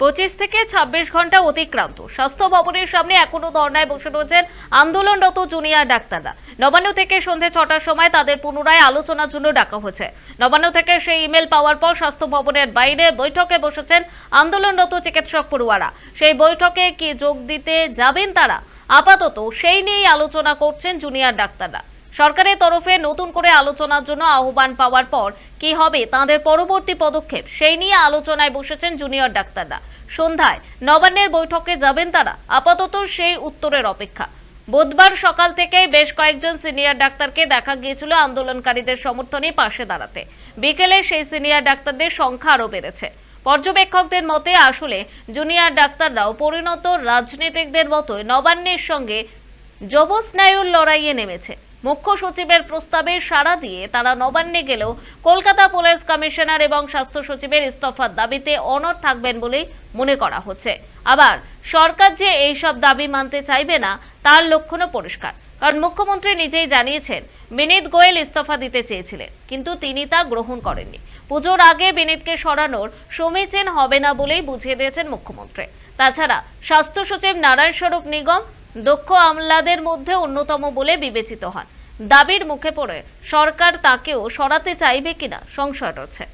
পঁচিশ থেকে ছাব্বিশ ঘণ্টা অতিক্রান্ত। স্বাস্থ্য ভবনের সামনে এখনও ধর্নায় বসে রয়েছেন আন্দোলনরত জুনিয়র ডাক্তাররা। নবান্ন থেকে সন্ধে ছটার সময় তাদের পুনরায় আলোচনার জন্য ডাকা হয়েছে। নবান্ন থেকে সেই ইমেল পাওয়ার পর স্বাস্থ্য ভবনের বাইরে বৈঠকে বসেছেন আন্দোলনরত চিকিৎসক পড়ুয়ারা। সেই বৈঠকে কি যোগ দিতে যাবেন তারা? আপাতত সেই নিয়েই আলোচনা করছেন জুনিয়র ডাক্তাররা। সরকারের তরফে নতুন করে আলোচনার জন্য আহ্বান পাওয়ার পর কি হবে তাদের পরবর্তী পদক্ষেপ, সেই নিয়ে আলোচনায় বসেছেন জুনিয়র ডাক্তাররা। সন্ধ্যায় নবান্নের বৈঠকে যাবেন তারা। আপাতত সেই উত্তরের অপেক্ষা। বুধবার সকাল থেকে বেশ কয়েকজন সিনিয়র ডাক্তারকে দেখা গিয়েছিল আন্দোলনকারীদের সমর্থনে পাশে দাঁড়াতে। বিকেলে সেই সিনিয়র ডাক্তারদের সংখ্যা আরও বেড়েছে। পর্যবেক্ষকদের মতে, আসলে জুনিয়র ডাক্তাররাও পরিণত রাজনীতিকদের মতোই নবান্নের সঙ্গে যবস্নায়ুর লড়াইয়ে নেমেছে। মুখ্য সচিবের প্রস্তাবে সাড়া দিয়ে তারা নবান্নে গেলেও কলকাতা পুলিশ কমিশনার এবং স্বাস্থ্য সচিবের ইস্তফার দাবিতে অনড় থাকবেন বলেই মনে করা হচ্ছে। আবার সরকার যে এইসব দাবি মানতে চাইবে না, তার লক্ষণও পরিষ্কার। কারণ মুখ্যমন্ত্রী নিজেই জানিয়েছেন, বিনীত গোয়েল ইস্তফা দিতে চেয়েছিলেন, কিন্তু তিনি তা গ্রহণ করেননি। পুজোর আগে বিনীতকে সরানোর সমীচীন হবে না বলেই বুঝিয়ে দিয়েছেন মুখ্যমন্ত্রী। তাছাড়া স্বাস্থ্য সচিব নারায়ণ স্বরূপ নিগম দক্ষ আমলাদের মধ্যে অন্যতম বলে বিবেচিত হন। দাবির মুখে পড়ে, সরকার তাকেও সরাতে চাইবে কিনা সংশয় রয়েছে।